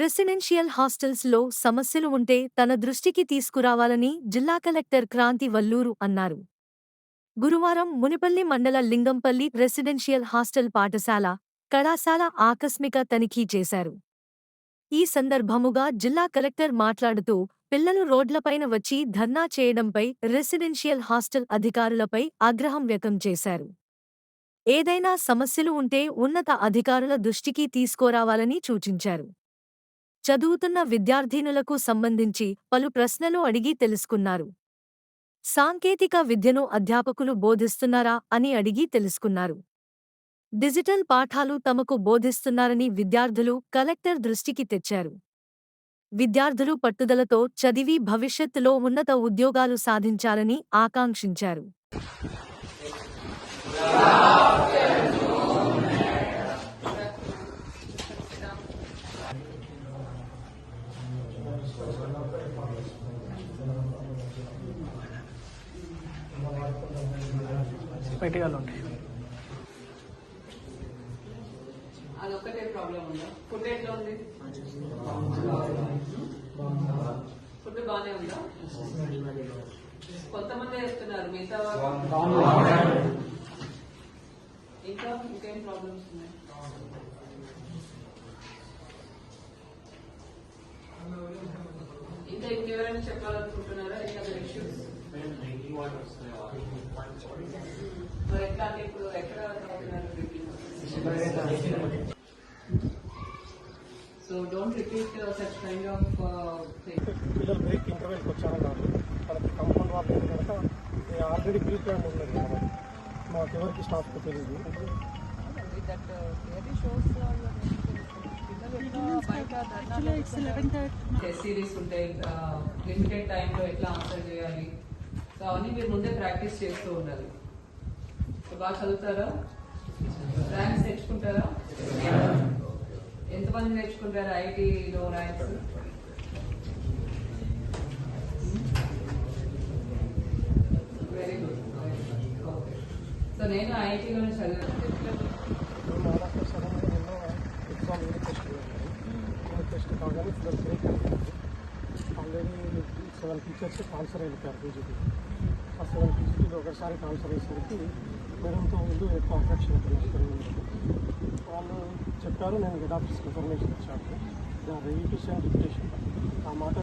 Residential హాస్టల్స్లో సమస్యలు ఉంటే తన దృష్టికి తీసుకురావాలని జిల్లా కలెక్టర్ క్రాంతి వల్లూరు అన్నారు. గురువారం మునిపల్లి మండల లింగంపల్లి రెసిడెన్షియల్ హాస్టల్ పాఠశాల కళాశాల ఆకస్మిక తనిఖీ చేశారు. ఈ సందర్భముగా జిల్లా కలెక్టర్ మాట్లాడుతూ పిల్లలు రోడ్లపైన వచ్చి ధర్నా చేయడంపై రెసిడెన్షియల్ హాస్టల్ అధికారులపై ఆగ్రహం వ్యక్తం చేశారు. ఏదైనా సమస్యలు ఉంటే ఉన్నత అధికారుల దృష్టికి తీసుకోరావాలని సూచించారు. చదువుతున్న విద్యార్థినులకు సంబంధించి పలు ప్రశ్నలు అడిగి తెలుసుకున్నారు. సాంకేతిక విద్యను అధ్యాపకులు బోధిస్తున్నారా అని అడిగి తెలుసుకున్నారు. డిజిటల్ పాఠాలు తమకు బోధిస్తున్నారని విద్యార్థులు కలెక్టర్ దృష్టికి తెచ్చారు. విద్యార్థులు పట్టుదలతో చదివి భవిష్యత్తులో ఉన్నత ఉద్యోగాలు సాధించాలని ఆకాంక్షించారు. పెట్టగలను ఉంటాయి అదొక్కటే ప్రాబ్లం ఉందా? ఫుడ్ ఎట్లా ఉంది? ఫుడ్ బాగానే ఉందా? కొంతమంది వేస్తున్నారు మిగతా? ఇంకా ఇంకేం ప్రాబ్లమ్స్ ఉన్నాయి? ఇంకా ఇంకెవరైనా చెప్పాలనుకుంటున్నారా? ఇంకా ఇష్యూస్ అంటే ఇప్పుడు ఎక్కడ తాగుతున్నారు drinking? So don't repeat uh, such kind of uh, thing. పిల్లలు బ్రేక్ ఇంటర్వెల్కి వచ్చారన్నారు వాళ్ళకి కంపౌండ్ వాళ్ళు అయిన తర్వాత ఆల్రెడీ ప్రీ ప్లాన్ ఉన్నది కాబట్టి మాకు ఎవరికి స్టాఫ్కి తెలియదు uh, uh, టెస్ట్ సిరీస్ ఉంటాయి లిమిటెడ్ టైంలో ఎట్లా ఆన్సర్ చేయాలి? సో అవన్నీ మీరు ముందే ప్రాక్టీస్ చేస్తూ ఉండాలి. సో బాగా చదువుతారా ర్యాంక్స్ తెచ్చుకుంటారా ఎంతమంది నేర్చుకుంటారు ఐటీలో ranks very good okay so నేను ఐటీలోనే చదివాను మేము దాదాపు టెస్ట్ కాగానే break already seven teachers transfer అయిపోయారు బీజేపీ ఆ సెవెన్ టీచర్లు ఒకసారి ట్రాన్స్ఫర్ అయ్యేసరికి మేడంతో ముందు ఎక్కువ అట్రాక్షన్ ఉంటుంది వాళ్ళు చెప్పారు నేను హెడ్ ఆఫీస్కి ఇన్ఫర్మేషన్ ఇచ్చాను రెడీ టు సెండ్ డిప్యుటేషన్ ఆ మాట